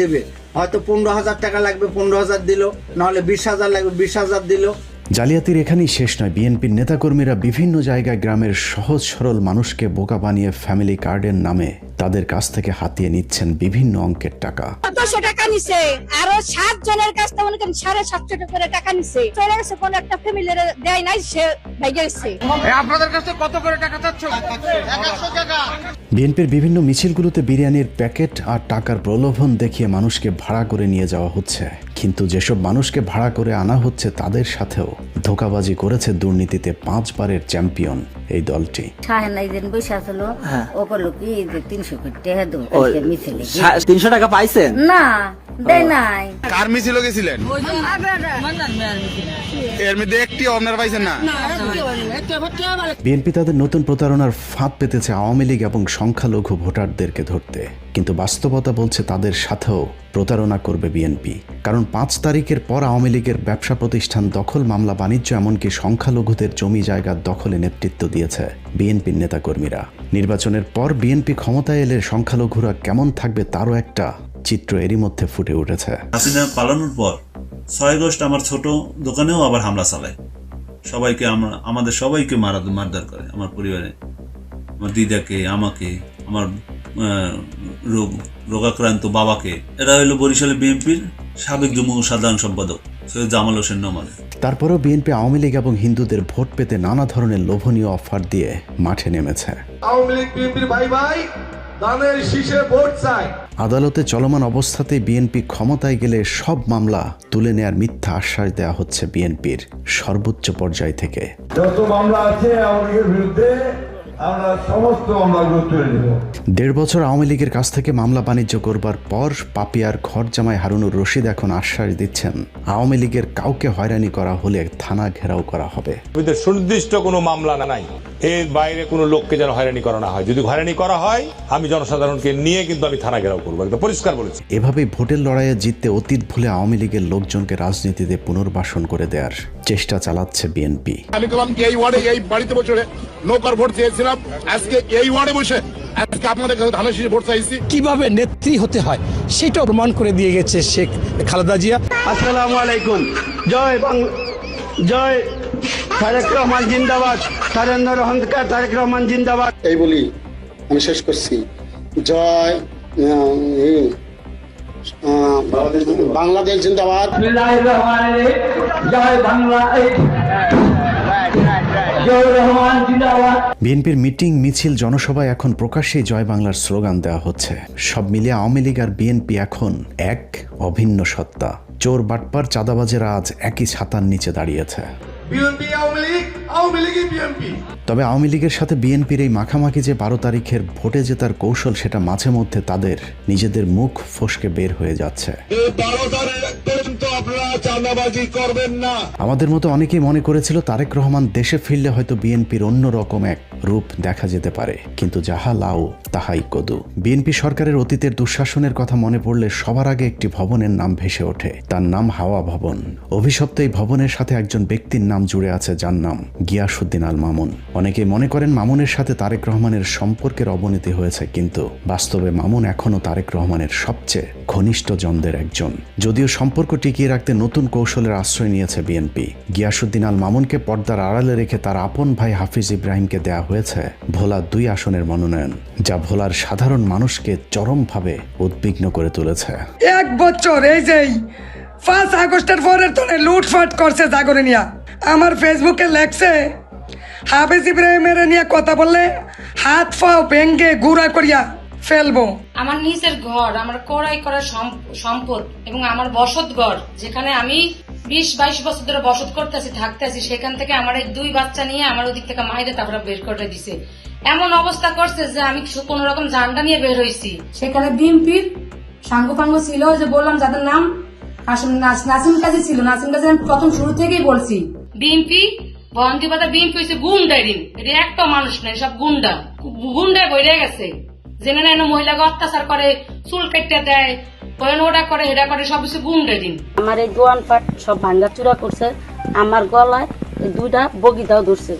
দিবে। হয়তো পনেরো হাজার টাকা লাগবে, পনেরো হাজার দিল, নাহলে বিশ হাজার লাগবে, বিশ হাজার দিল। জালিয়াতির এখানেই শেষ নয়। বিএনপির নেতাকর্মীরা বিভিন্ন জায়গায় গ্রামের সহজ সরল মানুষকে বোকা বানিয়ে ফ্যামিলি কার্ডের নামে তাদের কাছ থেকে হাতিয়ে নিচ্ছেন বিভিন্ন অঙ্কের টাকা। চোদ্দশো টাকা নিছে। আরও সাত জনের কাছ থেকে মনে করেন সাড়ে সাতশো টাকা টাকা নিছে। চলে গেছে কোন একটা ফ্যামিলির দেয় নাই সে ভেঙে গেছে। আপনাদের কাছে কত করে টাকা চাচ্ছ? বিএনপির বিভিন্ন মিছিলগুলোতে বিরিয়ানির প্যাকেট আর টাকার প্রলোভন দেখিয়ে মানুষকে ভাড়া করে নিয়ে যাওয়া হচ্ছে। কিন্তু যেসব মানুষকে ভাড়া করে আনা হচ্ছে তাদের সাথেও ধোকাবাজি করেছে দুর্নীতিতে পাঁচবারের চ্যাম্পিয়ন এই দলটি। ও কি তিনশো টাকা পাইছেন? না দেয় নাই কার মিছিল গেছিলেন? এর মধ্যে একটি আপনার পাইছেন না? বিএনপি তাদের নতুন প্রতারণার ফাঁদ পেতেছে আওয়ামী লীগ এবং সংখ্যালঘু ভোটারদেরকে ধরতে। কিন্তু বাস্তবতা বলছে তাদের সাথেও প্রতারণা করবে বিএনপি। কারণ পাঁচ তারিখের পর আওয়ামী লীগের ব্যবসা প্রতিষ্ঠান দখল মামলা বাণিজ্য এমনকি সংখ্যালঘুদের জমি জায়গা দখলে নেতৃত্ব দিয়েছে বিএনপির নেতাকর্মীরা। নির্বাচনের পর বিএনপি ক্ষমতায় এলে সংখ্যালঘুরা কেমন থাকবে তারও একটা চিত্র এরই মধ্যে ফুটে উঠেছে। হাসিনা পালানোর পর ছয় আগস্ট আমার ছোট দোকানেও আবার হামলা চালায়। সবাইকে আমরা আমাদের সবাইকে মারা মারধর করে। আমার পরিবারে আমার দিদাকে আমাকে আমার আহ, রোগ রোগাক্রান্ত বাবাকে। এরা হলো বরিশালে বিএনপির সাবেক যুগ্ম সাধারণ সম্পাদক সৈয়দ জামাল হোসেন নমালে। তারপরেও বিএনপি আওয়ামী লীগ এবং হিন্দুদের ভোট পেতে নানা ধরনের লোভনীয় অফার দিয়ে মাঠে নেমেছে। আওয়ামী লীগ বিএনপির ভাই ভাই ধানের শীষে ভোট চায় আদালতে চলমান অবস্থাতে বিএনপি ক্ষমতায় গেলে সব মামলা তুলে নেয়ার মিথ্যা আশ্বাস দেওয়া হচ্ছে বিএনপির সর্বোচ্চ পর্যায় থেকে। যত মামলা আছে লীগের বিরুদ্ধে আমরা সমস্ত মামলাগুলো তুলে নেব দেড় বছর আওয়ামী লীগের কাছ থেকে মামলা বাণিজ্য করবার পর পাপিয়ার ঘর জামাই হারুনুর রশিদ এখন আশ্বাস দিচ্ছেন। আওয়ামী লীগের কাউকে হয়রানি করা হলে থানা ঘেরাও করা হবে। সুনির্দিষ্ট কোনো মামলা নাই। এর বাইরে কোনো লোককে যেন হয়রানি করা না হয়। যদি হয়রানি করা হয় আমি জনসাধারণকে নিয়ে কিন্তু আমি থানা ঘেরাও করব। একদম পরিষ্কার বলেছি। এভাবেই ভোটের লড়াইয়ে জিততে অতীত ভুলে আওয়ামী লীগের লোকজনকে রাজনীতিতে পুনর্বাসন করে দেওয়ার চেষ্টা চালাচ্ছে বিএনপি আমি গেলাম এই ওয়ার্ডে এই বাড়িতে বসে নৌকার ভোট চেয়েছিলাম। আজকে এই ওয়ার্ডে বসে আজকে আপনাদের কাছে ধানের শীষে ভোট চাইছি। কীভাবে নেত্রী হতে হয় সেটাও প্রমাণ করে দিয়ে গেছে শেখ খালেদা জিয়া। আসসালামু আলাইকুম। জয় বাংলা জয় তারেক রহমান জিন্দাবাদ তারেন্দ্র অহংকার তারেক রহমান জিন্দাবাদ। এই বলি আমি শেষ করছি। জয় বাংলাদেশ জিন্দাবাদ। জয় বাংলা জয় রহমান জিন্দাবাদ। বিএনপির মিটিং মিছিল জনসভায় এখন প্রকাশ্যেই জয় বাংলার স্লোগান দেওয়া হচ্ছে। সব মিলিয়ে আওয়ামী লীগ আর বিএনপি এখন এক অভিন্ন সত্তা। চোর বাটপার চাঁদাবাজেরা আজ একই ছাতার নিচে দাঁড়িয়েছে। তবে আওয়ামী লীগের সাথে বিএনপির এই মাখামাখি যে বারো তারিখের ভোটে জেতার কৌশল সেটা মাঝে মধ্যে তাদের নিজেদের মুখ ফসকে বের হয়ে যাচ্ছে। বারো তারিখ পর্যন্ত আপনারা চাঁদাবাজি করবেন না। আমাদের মতো অনেকেই মনে করেছিল তারেক রহমান দেশে ফিরলে হয়তো বিএনপির অন্যরকম এক রূপ দেখা যেতে পারে। কিন্তু যাহা লাউ তাহাই কদু। বিএনপি সরকারের অতীতের দুঃশাসনের কথা মনে পড়লে সবার আগে একটি ভবনের নাম ভেসে ওঠে। তার নাম হাওয়া ভবন। অভিশপ্ত এই ভবনের সাথে একজন ব্যক্তির নাম জুড়ে আছে যার নাম গিয়াসুদ্দিন আল মামুন। অনেকেই মনে করেন মামুনের সাথে তারেক রহমানের সম্পর্কের অবনতি হয়েছে, কিন্তু বাস্তবে মামুন এখনও তারেক রহমানের সবচেয়ে ঘনিষ্ঠ জনদের একজন। যদিও সম্পর্ক টিকিয়ে রাখতে নতুন কৌশলের আশ্রয় নিয়েছে বিএনপি। গিয়াসুদ্দিন আল মামুনকে পর্দার আড়ালে রেখে তার আপন ভাই হাফিজ ইব্রাহিমকে দেয়া হয়েছে ভোলা দুই আসনের মনোনয়ন, যা ভোলার সাধারণ মানুষকে চরমভাবে উদ্বিগ্ন করে তুলেছে। এক বছর এই যে ফার্স্ট আগস্টের পরের তোরে লুটফাট করছে জাগরে নিয়া আমার ফেসবুকে লেখছে, হাফিজ ইব্রাহিমের নিয়ে কথা বললে হাত পাও ভেঙ্গে গুড়া করিয়া ফেলব। আমার নিজের ঘর আমার কড়াই করা সম- সম্পদ এবং আমার বসত ঘর যেখানে আমি বিশ বাইশ বছর ধরে বসত করতেছি থাকতেছি সেখান থেকে আমার এই দুই বাচ্চা নিয়ে আমার ওদিক থেকে মাইরে তারপরে বের করে দিছে। এমন অবস্থা করছে যে আমি কোন রকম জানটা নিয়ে বের হয়েছি সেখানে বিএনপির সাঙ্গ পাঙ্গ ছিল যে বললাম যাদের নাম নাসিম কাজী ছিল। নাসিম কাজী আমি প্রথম শুরু থেকেই বলছি। বিএনপি বন্দিপাতা বিএনপি হয়েছে গুন্ডাই এটা একটা মানুষ নয় সব গুন্ডা। গুন্ডায় বইরে গেছে। জেনে নেয় মহিলাকে অত্যাচার করে, চুল কেটে দেয় কয়েন ওটা করে, এটা করে, সব কিছু গুন্ডে দিন। আমার এই দোয়ান পাট সব ভাঙ্গা চূড়া করছে, আমার গলায় দুইটা বগিটাও ধরছে।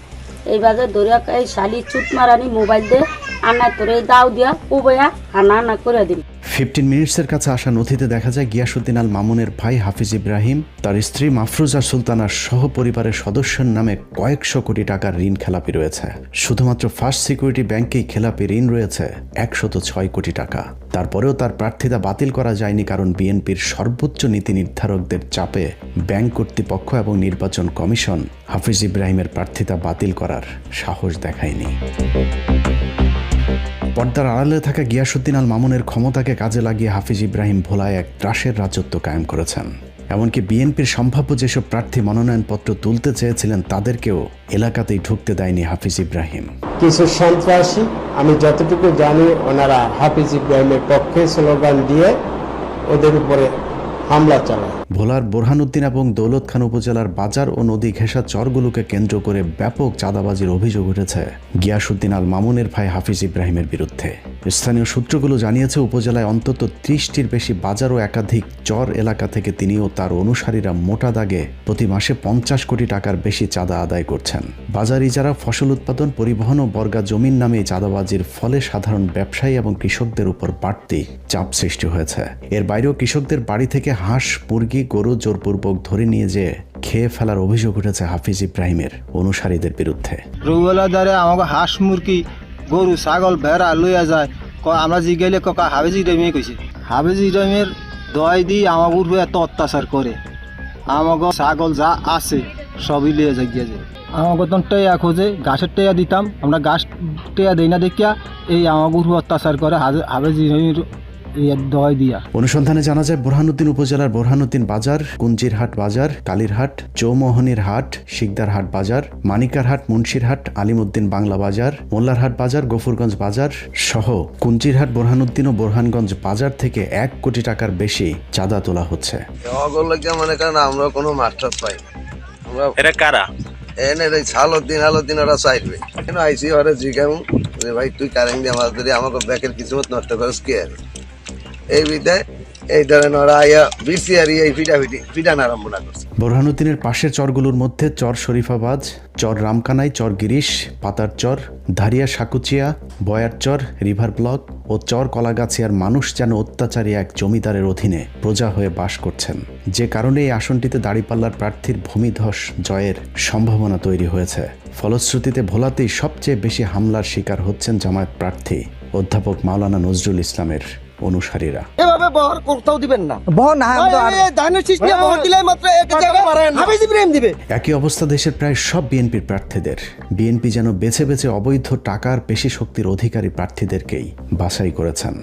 এইভাবে ধরিয়া এই শালি চুট মারানি মোবাইল দিয়ে আনা তোরে দাও দিয়া উবয়া হানা হানা করে দিন ফিফটিন মিনিটসের কাছে আসা নথিতে দেখা যায় গিয়াসুদ্দিন আল মামুনের ভাই হাফিজ ইব্রাহিম, তার স্ত্রী মাফরুজা সুলতানার সহ পরিবারের সদস্যের নামে কয়েকশো কোটি টাকার ঋণ খেলাপি রয়েছে। শুধুমাত্র ফার্স্ট সিকিউরিটি ব্যাংকেই খেলাপি ঋণ রয়েছে একশত ছয় কোটি টাকা। তারপরেও তার প্রার্থিতা বাতিল করা যায়নি কারণ বিএনপির সর্বোচ্চ নীতি নির্ধারকদের চাপে ব্যাংক কর্তৃপক্ষ এবং নির্বাচন কমিশন হাফিজ ইব্রাহিমের প্রার্থিতা বাতিল করার সাহস দেখায়নি। পর্দার আড়ালে থাকা গিয়াসুদ্দিন আল মামুনের ক্ষমতাকে কাজে লাগিয়ে হাফিজ ইব্রাহিম ভোলায় এক ত্রাসের রাজত্ব কায়েম করেছেন। এমনকি বিএনপির সম্ভাব্য যেসব প্রার্থী মনোনয়নপত্র তুলতে চেয়েছিলেন, তাদেরকেও এলাকাতেই ঢুকতে দেয়নি হাফিজ ইব্রাহিম। কিছু সন্ত্রাসী, আমি যতটুকু জানি, ওনারা হাফিজ ইব্রাহিমের পক্ষে স্লোগান দিয়ে ওদের উপরে হামলা চালায়। ভোলার বোরহানুদ্দিন এবং দৌলত খান উপজেলার বাজার ও নদী ঘেঁষা চরগুলোকে কেন্দ্র করে ব্যাপক চাঁদাবাজির অভিযোগ উঠেছে গিয়াসুদ্দিন আল মামুনের ভাই হাফিজ ইব্রাহিমের বিরুদ্ধে। স্থানীয় সূত্রগুলো জানিয়েছে, উপজেলায় অন্তত ত্রিশটির বেশি বাজার ও একাধিক চর এলাকা থেকে তিনি ও তার অনুসারীরা মোটা দাগে প্রতি মাসে পঞ্চাশ কোটি টাকার বেশি চাঁদা আদায় করছেন। বাজার ইজারা, ফসল উৎপাদন, পরিবহন ও বর্গা জমির নামে চাঁদাবাজির ফলে সাধারণ ব্যবসায়ী এবং কৃষকদের উপর বাড়তি চাপ সৃষ্টি হয়েছে। এর বাইরেও কৃষকদের বাড়ি থেকে হাঁস, মুরগি, গরু জোরপূর্বক ধরে নিয়ে যে খেয়ে ফেলার অভিযোগ উঠেছে হাফিজ ইব্রাহিমের অনুসারীদের বিরুদ্ধে। রুবেলা দ্বারে আমাকে হাঁস, মুরগি, গরু, ছাগল, ভেড়া লইয়া যায়। আমরা জিগাইলে ককা হাফিজ ইব্রাহিমে কইছে। হাফিজ ইব্রাহিমের দয় দিয়ে আমার উপরে এত অত্যাচার করে। আমাকে ছাগল যা আছে সবই লিয়ে যাই গিয়ে যায়। আমাকে তো টেয়া খোঁজে গাছের টেয়া দিতাম। আমরা গাছ টেয়া দেই না দেখিয়া এই আমাকে অত্যাচার করে হাফিজ ইব্রাহিমের দয় দিয়া। অনুসন্ধানে জানা যায় বোরহানুদ্দিন উপজেলার বোরহানুদ্দিন বাজার কুঞ্জিরহাট বাজার কালীরহাট চৌমোহনীর হাট শিকদারহাট বাজার মানিকারহাট মুন্সিরহাট আলিমুদ্দিন বাংলা বাজার মোল্লারহাট বাজার গফুরগঞ্জ বাজার সহ কুঞ্জিরহাট বোরহানুদ্দিন ও বোরহানগঞ্জ বাজার থেকে এক কোটি টাকার বেশি চাঁদা তোলা হচ্ছে। মনে করেন আমরা কোনো মাস্টার পাই এটা কারা? এনে রে ছালত দিন হালত দিন ওরা চাইবে। কেন আইসি ওরা জিগাম? ভাই তুই কারেন্ট দিয়ে ধরি আমাকে ব্যাকের কিছু মত নষ্ট করিস কে আর? এই বিদায় এই ধরেন বোরহানুদ্দিনের পাশের চরগুলোর মধ্যে চর শরীফাবাজ, চর রামকানাই, চর গিরিশ, পাতার চর, ধারিয়া সাকুচিয়া বয়ার চর, রিভার ব্লক ও চর কলাগাছিয়ার মানুষ যেন অত্যাচারী এক জমিদারের অধীনে প্রজা হয়ে বাস করছেন। যে কারণে এই আসনটিতে দাড়িপাল্লার প্রার্থীর ভূমিধস জয়ের সম্ভাবনা তৈরি হয়েছে। ফলশ্রুতিতে ভোলাতেই সবচেয়ে বেশি হামলার শিকার হচ্ছেন জামায়াত প্রার্থী অধ্যাপক মাওলানা নজরুল ইসলামের অনুসারীরা। এভাবে বহর কোথাও দিবেন না। বহর না ধানের শীষ নিয়ে বহর দিলে মাত্র এক জায়গায় হাফিজ ইব্রাহিম দিবে। একই অবস্থা দেশের প্রায় সব বিএনপির প্রার্থীদের। বিএনপি যেন বেছে বেছে অবৈধ টাকার পেশি শক্তির অধিকারী প্রার্থীদেরকেই বাছাই করেছেন।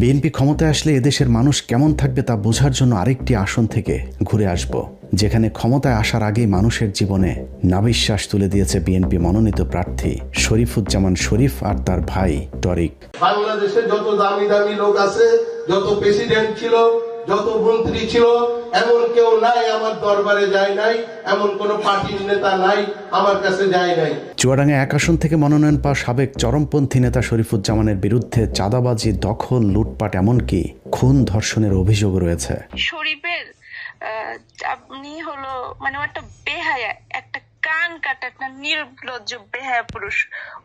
বিএনপি ক্ষমতায় আসলে এদেশের মানুষ কেমন থাকবে তা বোঝার জন্য আরেকটি আসন থেকে ঘুরে আসব। যেখানে ক্ষমতায় আসার আগেই মানুষের জীবনে নাবিশ্বাস তুলে দিয়েছে বিএনপি মনোনীত প্রার্থী শরীফুজ্জামান শরীফ আর তার ভাই টরিক বাংলাদেশে যত দামি দামি লোক আছে যত প্রেসিডেন্ট ছিল যত মন্ত্রী ছিল এমন কেউ নাই আমার দরবারে যায় নাই এমন কোন পার্টির নেতা নাই আমার কাছে যায় নাই। চুয়াডাঙ্গা এক আসন থেকে মনোনয়ন পাওয়া সাবেক চরমপন্থী নেতা শরীফুজ্জামানের বিরুদ্ধে চাঁদাবাজি দখল লুটপাট এমনকি খুন ধর্ষণের অভিযোগ রয়েছে। শরীফের আপনি হলো মানে ও একটা বেহায়া, একটা কান কাটা, একটা নির্লজ্জ বেহায়া পুরুষ।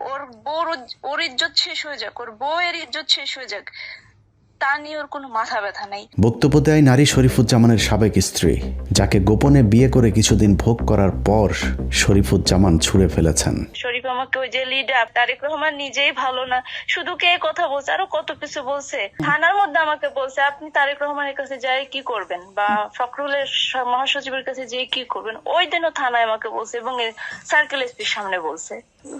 ওর বউর ওর ইজ্জত শেষ হয়ে যাক, ওর বউয়ের ইজ্জত শেষ হয়ে যাক। তা নিয়ে ওর কোনো মাথা ব্যথা নাই। বক্তব্য দেয় নারী শরীফুজ্জামানের সাবেক স্ত্রী যাকে গোপনে বিয়ে করে কিছুদিন ভোগ করার পর শরীফুজ্জামান ছুঁড়ে ফেলেছেন। শরীফ আমাকে ওই যে লিডার তারেক রহমান নিজেই ভালো না। শুধু কে কথা বলছে আরও কত কিছু বলছে। থানার মধ্যে আমাকে বলছে আপনি তারেক রহমানের কাছে যাই কি করবেন? বা ফখরুলের মহাসচিবের কাছে যেয়ে কি করবেন? ওই দিনও থানায় আমাকে বলছে এবং সার্কেল এসপির সামনে বলছে।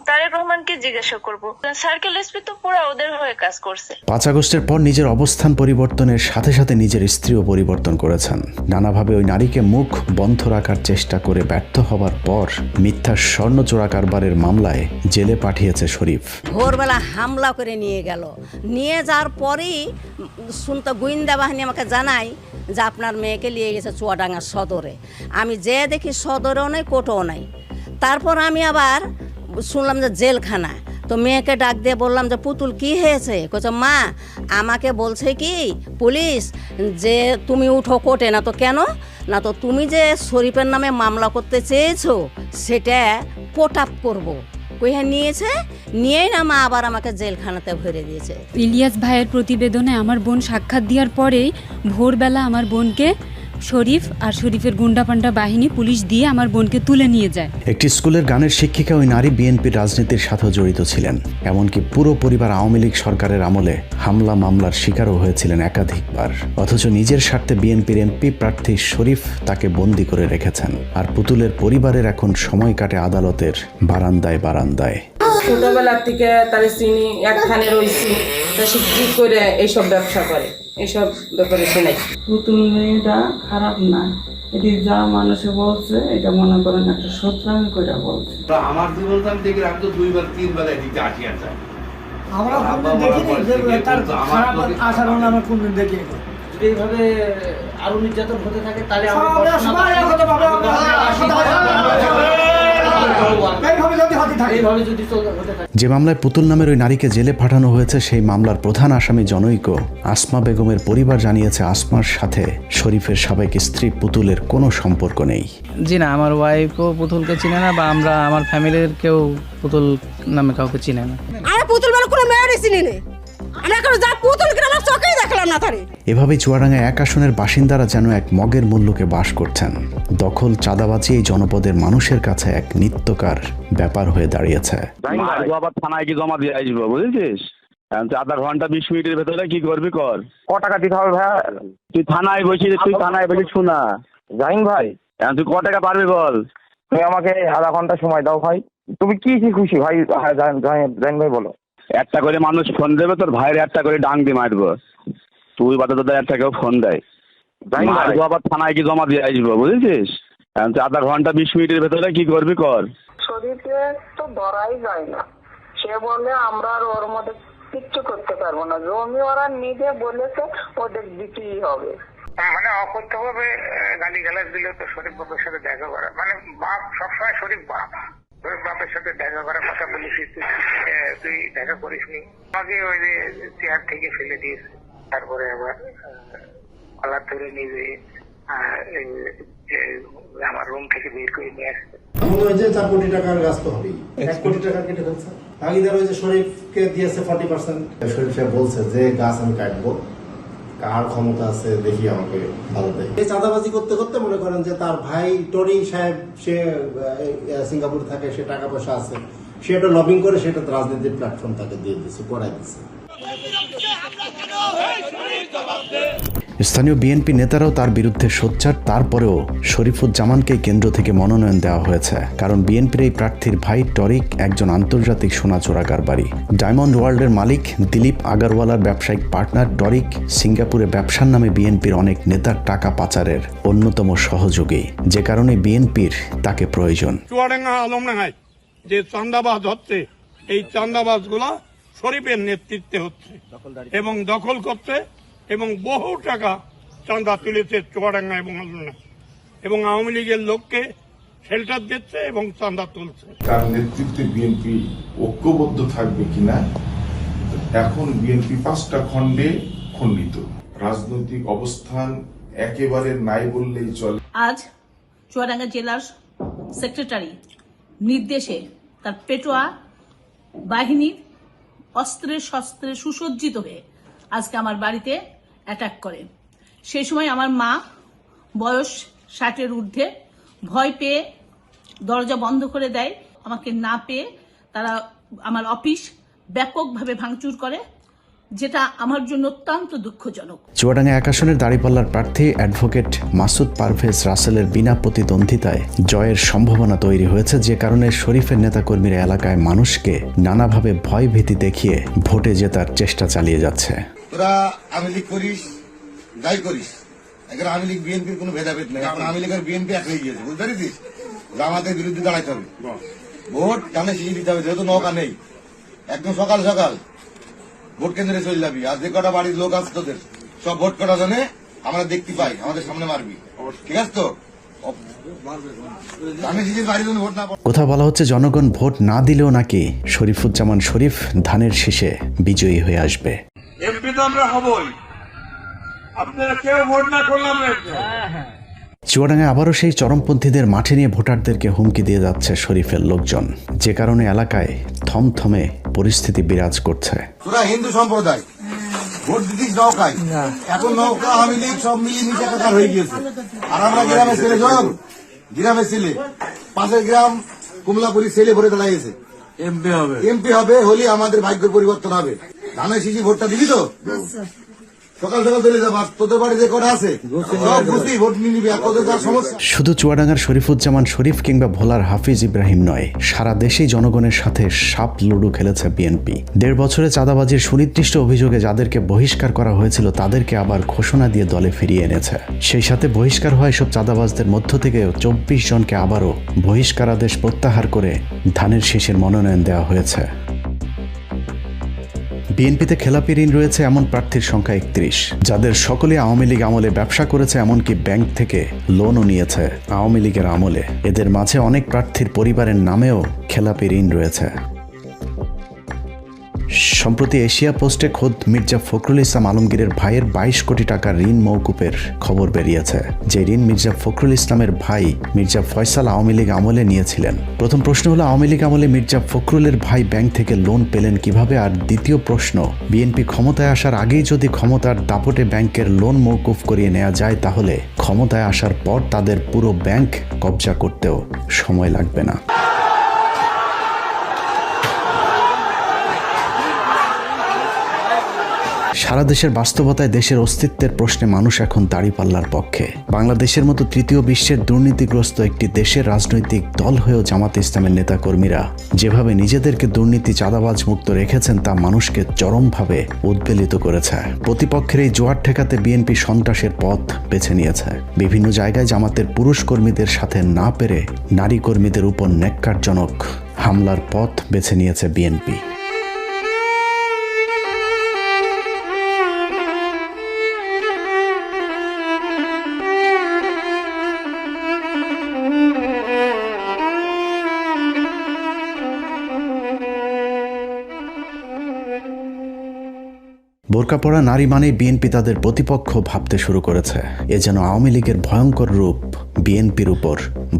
তারেক রহমানকে জিজ্ঞাসা করব। সার্কেল এসপি তো পুরো ওদের হয়ে কাজ করছে। পাঁচ আগস্টের পর নিজের অবস্থান পরিবর্তনের সাথে সাথে নিজের স্ত্রীও পরিবর্তন করেছেন। নানাভাবে ওই নারীকে মুখ বন্ধ রাখার চেষ্টা করে ব্যর্থ হবার পর মিথ্যা স্বর্ণ চোরা কারবারের মামলায় জেলে পাঠিয়েছে শরীফ। ভোরবেলা হামলা করে নিয়ে গেল। নিয়ে যাওয়ার পরেই শুনতে গোয়েন্দা বাহিনী আমাকে জানায় যে আপনার মেয়েকে নিয়ে গেছে চুয়াডাঙ্গা সদরে। আমি যে দেখি সদরেও নেই কোটেও নাই। তারপর আমি আবার শুনলাম যে জেলখানা তো মেয়েকে ডাক দিয়ে বললাম যে, পুতুল, কি হয়েছে? কোচ মা, আমাকে বলছে কি, পুলিশ, যে তুমি উঠো কোর্টে, না তো কেন? না তো তুমি যে শরীফের নামে মামলা করতে চেয়েছো, সেটা পোট আপ করব। কইহা নিয়েছে। নিয়েই না মা আবার আমাকে জেলখানাতে ভরে দিয়েছে। ইলিয়াস ভাইয়ের প্রতিবেদনে আমার বোন সাক্ষাৎ দেওয়ার পরেই ভোরবেলা আমার বোনকে শরীফ আর শরীফের গুন্ডাপান্ডা বাহিনী পুলিশ দিয়ে আমার বোনকে তুলে নিয়ে যায়। একটি স্কুলের গানের শিক্ষিকা ওই নারী বিএনপির রাজনীতির সাথেও জড়িত ছিলেন এমনকি পুরো পরিবার আওয়ামী লীগ সরকারের আমলে হামলা মামলার শিকারও হয়েছিলেন একাধিকবার। অথচ নিজের স্বার্থে বিএনপির এমপি প্রার্থী শরীফ তাকে বন্দি করে রেখেছেন আর পুতুলের পরিবারের এখন সময় কাটে আদালতের বারান্দায় বারান্দায়। ছোটবেলার থেকে তার চিনি একখানে রয়েছি তা সে কি করে এইসব ব্যবসা করে? এইসব ব্যাপারে সে নাই পুতুল মেয়েটা খারাপ না। এটি যা মানুষে বলছে এটা মনে করেন একটা সত্যাঙ্গ করে বলছে। আমার জীবন আমি দেখি আমি তো দুইবার তিনবার এদিকে আসি আসা আমরা কোনদিন দেখিনি যে তার খারাপ আচরণ আমরা কোনদিন দেখিনি। এইভাবে আরও নির্যাতন হতে থাকে তাহলে আমরা যে মামলায় পুতুল নামের ওই নারীকে জেলে পাঠানো হয়েছে সেই মামলার প্রধান আসামি জনৈক। আসমা বেগমের পরিবার জানিয়েছে আসমার সাথে শরীফের সাবেক স্ত্রী পুতুলের কোনো সম্পর্ক নেই। জি না আমার ওয়াইফও পুতুলকে চিনে না বা আমরা আমার ফ্যামিলির কেউ পুতুল নামে কাউকে চিনে না। আর পুতুল বলে কোনো মেয়েরই চিনি নেই। আমরা এখন যা পুতুল কিনা চোখেই দেখলাম না তারে। এভাবেই চুয়াডাঙ্গা এক আসনের বাসিন্দারা যেন এক মগের মূল্যকে বাস করছেন। দখল চাঁদাবাজি এই জনপদের মানুষের কাছে এক নিত্যকার ব্যাপার হয়ে দাঁড়িয়েছে। আবার থানায় কি জমা দিয়ে আসব বুঝেছিস? আধা ঘণ্টা বিশ মিনিটের ভেতরে কি করবি কর। ক টাকা দিতে হবে ভাই? তুই থানায় বসে তুই থানায় বসে শোনা জাহিন ভাই। তুই ক টাকা পারবি বল? তুমি আমাকে আধা ঘণ্টা সময় দাও ভাই। তুমি কি কি খুশি? ভাই জাহিন ভাই বলো। একটা করে মানুষ ফোন দেবে তোর ভাইয়ের একটা করে ডাং দিয়ে মারবো। তুই বাদে তোদের একটা কেউ ফোন দেয়। মারবো আবার থানায় কি জমা দিয়ে আসব বুঝেছিস? আধা ঘণ্টা বিশ মিনিটের ভেতরে কি করবি কর। শরীরকে তো ধরাই যায় না। সে বলে আমরা আর ওর মধ্যে কিচ্ছু করতে পারব না। জমি ওরা নিজে বলেছে ওদের দিতেই হবে। মানে অকথ্য ভাবে গালি গালাজ দিলে তো শরীফ বাপের সাথে দেখা করে। মানে বাপ সবসময় শরীফ বাপ। শরীফ বাপের সাথে দেখা করার কথা বলেছি তুই দেখা করিস নি আমাকে ওই যে চেয়ার থেকে ফেলে দিয়েছে তারপরে আবার কলার ধরে নিয়ে আমার রুম থেকে বের করে নিয়ে আসছে মনে হয় যে চার কোটি টাকার গাছ তো হবেই। এক কোটি টাকা কেটে ফেলছে। ভাগিদার ওই যে শরীফকে দিয়েছে ফর্টি পার্সেন্ট শরীফ সাহেব বলছে যে গাছ আমি কাটবো। কার ক্ষমতা আছে দেখি আমাকে ভালো দেয় এই চাঁদাবাজি করতে করতে মনে করেন যে তার ভাই টরি সাহেব, সে সিঙ্গাপুর থাকে, সে টাকা পয়সা আছে। সে এটা লবিং করে সেটা রাজনীতির প্ল্যাটফর্ম তাকে দিয়ে দিচ্ছে করাই দিচ্ছে স্থানীয় বিএনপি নেতারাও তার বিরুদ্ধে সোচ্চার। তারপরেও শরীফুজ্জামানকে কেন্দ্র থেকে মনোনয়ন দেওয়া হয়েছে। কারণ বিএনপির এই প্রার্থীর ভাই টরিক একজন আন্তর্জাতিক সোনা চোরাকার বাড়ি। ডায়মন্ড ওয়ার্ল্ডের মালিক দিলীপ আগারওয়ালার ব্যবসায়িক পার্টনার টরিক সিঙ্গাপুরে ব্যবসার নামে বিএনপির অনেক নেতার টাকা পাচারের অন্যতম সহযোগী। যে কারণে বিএনপির তাকে প্রয়োজন। যে চান্দাবাজ হচ্ছে, এই চান্দাবাজগুলা শরীফের নেতৃত্বে হচ্ছে এবং দখল করছে এবং বহু টাকা চাঁদা তুলেছে চুয়াডাঙ্গা এবং আলমডাঙ্গা এবং আওয়ামী লীগের লোককে শেল্টার দিচ্ছে এবং চাঁদা তুলছে। তার নেতৃত্বে বিএনপি ঐক্যবদ্ধ থাকবে কিনা? এখন বিএনপি পাঁচটা খণ্ডে খণ্ডিত। রাজনৈতিক অবস্থান একেবারে নাই বললেই চলে। আজ চুয়াডাঙ্গা জেলার সেক্রেটারি নির্দেশে তার পেটোয়া বাহিনীর অস্ত্রের শস্ত্রে সুসজ্জিত হয়ে আজকে আমার বাড়িতে অ্যাটাক করে। সেই সময় আমার মা বয়স ষাটের ঊর্ধ্বে ভয় পেয়ে দরজা বন্ধ করে দেয়। আমাকে না পেয়ে তারা আমার অফিস ব্যাপকভাবে ভাঙচুর করে, যেটা আমার জন্য অত্যন্ত দুঃখজনক। চুয়াডাঙ্গা এক আসনের দাঁড়িপাল্লার প্রার্থী অ্যাডভোকেট মাসুদ পারভেজ রাসেলের বিনা প্রতিদ্বন্দ্বিতায় জয়ের সম্ভাবনা তৈরি হয়েছে, যে কারণে শরীফের নেতাকর্মীরা এলাকায় মানুষকে নানাভাবে ভয় ভীতি দেখিয়ে ভোটে জেতার চেষ্টা চালিয়ে যাচ্ছে। তোরা আমি লীগ করিস যাই করিস। এখন আমি লীগ বিএনপির কোনো ভেদাভেদ নেই। এখন আমি লীগের বিএনপি এক হয়ে গিয়েছে বুঝতে পেরেছিস? আমাদের বিরুদ্ধে দাঁড়াইতে হবে। ভোট কানে শিখে দিতে হবে যেহেতু নৌকা নেই। একদম সকাল সকাল ভোট কেন্দ্রে চলে যাবি। আর যে কটা বাড়ির লোক আছে তোদের সব ভোট কটা জনে আমরা দেখতে পাই আমাদের সামনে মারবি। ঠিক আছে তো? কোথাও বলা হচ্ছে জনগণ ভোট না দিলেও নাকি শরীফুজ্জামান শরীফ ধানের শীষে বিজয়ী হয়ে আসবে। এমপি তো আমরা হবই। আপনারা কেউ ভোট না করলাম চুয়াডাঙ্গায় আবারও সেই চরমপন্থীদের মাঠে নিয়ে ভোটারদেরকে হুমকি দিয়ে যাচ্ছে শরীফের লোকজন। যে কারণে এলাকায় থমথমে পরিস্থিতি বিরাজ করছে। তোরা হিন্দু সম্প্রদায় ভোট দিতিস নৌকায়। এখন নৌকা আওয়ামী লীগ সব মিলিয়ে নিচে একাকার হয়ে গিয়েছে। আর আমরা গ্রামের ছেলে জল গ্রামের ছেলে। পাশের গ্রাম কুমলাপুরি ছেলে ভরে দাঁড়িয়েছে এমপি হবে। এমপি হবে হলে আমাদের ভাগ্য পরিবর্তন হবে। ধানের শিশি ভোটটা দিবি তো? সকাল সকাল চলে যাবা তোদের বাড়ি কটা আছে? সব বুঝি ভোট নিয়ে নিবি আর তোদের যা সমস্যা। শুধু চুয়াডাঙ্গার শরীফুজ্জামান শরীফ কিংবা ভোলার হাফিজ ইব্রাহিম নয় সারা দেশেই জনগণের সাথে সাপ লুডু খেলেছে বিএনপি। দেড় বছরে চাঁদাবাজির সুনির্দিষ্ট অভিযোগে যাদেরকে বহিষ্কার করা হয়েছিল তাদেরকে আবার ঘোষণা দিয়ে দলে ফিরিয়ে এনেছে। সেই সাথে বহিষ্কার হওয়া এসব চাঁদাবাজদের মধ্য থেকে চব্বিশ জনকে আবারও বহিষ্কারাদেশ প্রত্যাহার করে ধানের শীষের মনোনয়ন দেওয়া হয়েছে। বিএনপিতে খেলাপি ঋণ রয়েছে এমন প্রার্থীর সংখ্যা একত্রিশ, যাদের সকলে আওয়ামী লীগ আমলে ব্যবসা করেছে এমনকি ব্যাংক থেকে লোনও নিয়েছে আওয়ামী লীগের আমলে। এদের মাঝে অনেক প্রার্থীর পরিবারের নামেও খেলাপি ঋণ রয়েছে। সম্প্রতি এশিয়া পোস্টে খোদ মির্জা ফখরুল ইসলাম আলমগীরের ভাইয়ের বাইশ কোটি টাকার ঋণ মৌকুপের খবর বেরিয়েছে। যে ঋণ মির্জা ফখরুল ইসলামের ভাই মির্জা ফয়সাল আওয়ামী লীগ আমলে নিয়েছিলেন। প্রথম প্রশ্ন হলো, আওয়ামী লীগ আমলে মির্জা ফখরুলের ভাই ব্যাংক থেকে লোন পেলেন কীভাবে? আর দ্বিতীয় প্রশ্ন, বিএনপি ক্ষমতায় আসার আগেই যদি ক্ষমতার দাপটে ব্যাংকের লোন মৌকুফ করিয়ে নেওয়া যায়, তাহলে ক্ষমতায় আসার পর তাদের পুরো ব্যাংক কবজা করতেও সময় লাগবে না। সারা দেশের বাস্তবতায় দেশের অস্তিত্বের প্রশ্নে মানুষ এখন দাঁড়িপাল্লার পক্ষে। বাংলাদেশের মতো তৃতীয় বিশ্বের দুর্নীতিগ্রস্ত একটি দেশের রাজনৈতিক দল হয়েও জামাত ইসলামের নেতাকর্মীরা যেভাবে নিজেদেরকে দুর্নীতি চাঁদাবাজ মুক্ত রেখেছেন তা মানুষকে চরমভাবে উদ্বেলিত করেছে। প্রতিপক্ষের এই জোয়ার ঠেকাতে বিএনপি সন্ত্রাসের পথ বেছে নিয়েছে। বিভিন্ন জায়গায় জামাতের পুরুষ কর্মীদের সাথে না পেরে নারী কর্মীদের উপর ন্যাক্কারজনক হামলার পথ বেছে নিয়েছে বিএনপি। বোরকা পরা নারী মানে বিএনপি তাদের প্রতিপক্ষ ভাবতে শুরু করেছে। এ যেন আওয়ামী লীগের ভয়ঙ্কর রূপ বিএনপির উপর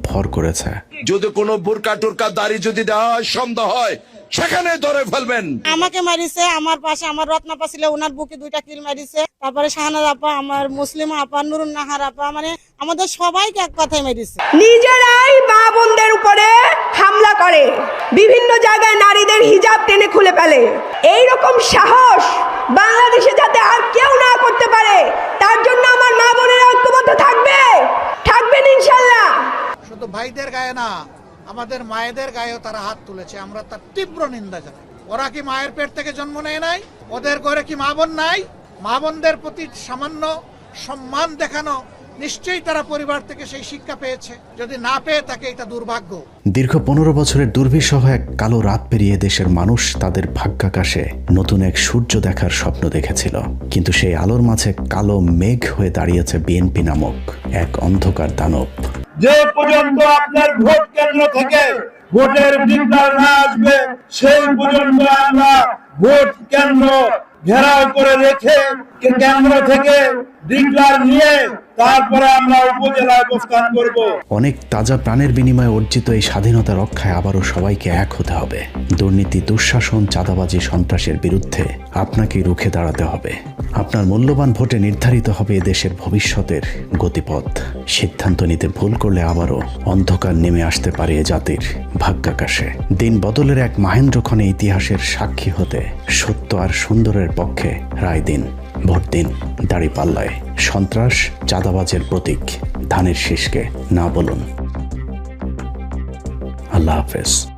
ভর করেছে। যদি কোনো বোরকা টোরকা দাড়ি যদি দেওয়া হয় সন্দেহ হয় সেখানে ধরে ফেলবেন। আমাকে মারিছে আমার পাশে আমার রত্নাপা ছিল ওনার বুকে দুইটা কিল মারিছে। তারপরে শাহানার আপা আমার মুসলিম আপা নুরুন নাহার আপা মানে আমাদের সবাইকে এক কথায় মেরেছে। নিজেরাই মা বোনদের উপরে হামলা করে। বিভিন্ন জায়গায় নারীদের হিজাব টেনে খুলে ফেলে। এই রকম সাহস বাংলাদেশে যাতে আর কেউ না করতে পারে, তার জন্য আমার মা বোনেরা ঐক্যবদ্ধ থাকবে। থাকবেন ইনশাল্লাহ। শুধু ভাইদের গায়ে না, আমাদের মায়েদের গায়েও তারা হাত তুলেছে। আমরা তার তীব্র নিন্দা জানাই। ওরা কি মায়ের পেট থেকে জন্ম নেয় নাই? ওদের ঘরে কি মা বোন নাই? মা বোনদের প্রতি সামান্য সম্মান দেখানো নিশ্চয়ই তারা পরিবার থেকে সেই শিক্ষা পেয়েছে। যদি না পেয়ে থাকে এটা দুর্ভাগ্য। দীর্ঘ পনেরো বছরের দুর্বিষহ এক কালো রাত পেরিয়ে দেশের মানুষ তাদের ভাগ্যাকাশে নতুন এক সূর্য দেখার স্বপ্ন দেখেছিল। কিন্তু সেই আলোর মাঝে কালো মেঘ হয়ে দাঁড়িয়েছে বিএনপি নামক এক অন্ধকার দানব। যে পর্যন্ত আপনার ভোট কেন্দ্র থেকে ভোটের ডিক্লার না আসবে সেই পর্যন্ত আমরা ভোট কেন্দ্র ঘেরাও করে রেখে কেন্দ্র থেকে ডিক্লার নিয়ে তারপরে আমরা উপজেলায় অবস্থান করব। অনেক তাজা প্রাণের বিনিময়ে অর্জিত এই স্বাধীনতা রক্ষায় আবারও সবাইকে এক হতে হবে। দুর্নীতি, দুঃশাসন, চাঁদাবাজি, সন্ত্রাসের বিরুদ্ধে আপনাকেই রুখে দাঁড়াতে হবে। আপনার মূল্যবান ভোটে নির্ধারিত হবে দেশের ভবিষ্যতের গতিপথ। সিদ্ধান্ত নিতে ভুল করলে আবারও অন্ধকার নেমে আসতে পারে এ জাতির ভাগ্যাকাশে। দিন বদলের এক মাহেন্দ্রক্ষণে ইতিহাসের সাক্ষী হতে সত্য আর সুন্দরের পক্ষে রায় দিন। ভোট দিন দাড়ি পাল্লায়। সন্ত্রাস চাঁদাবাজের প্রতীক ধানের শীষকে না বলুন। আল্লাহ হাফেজ।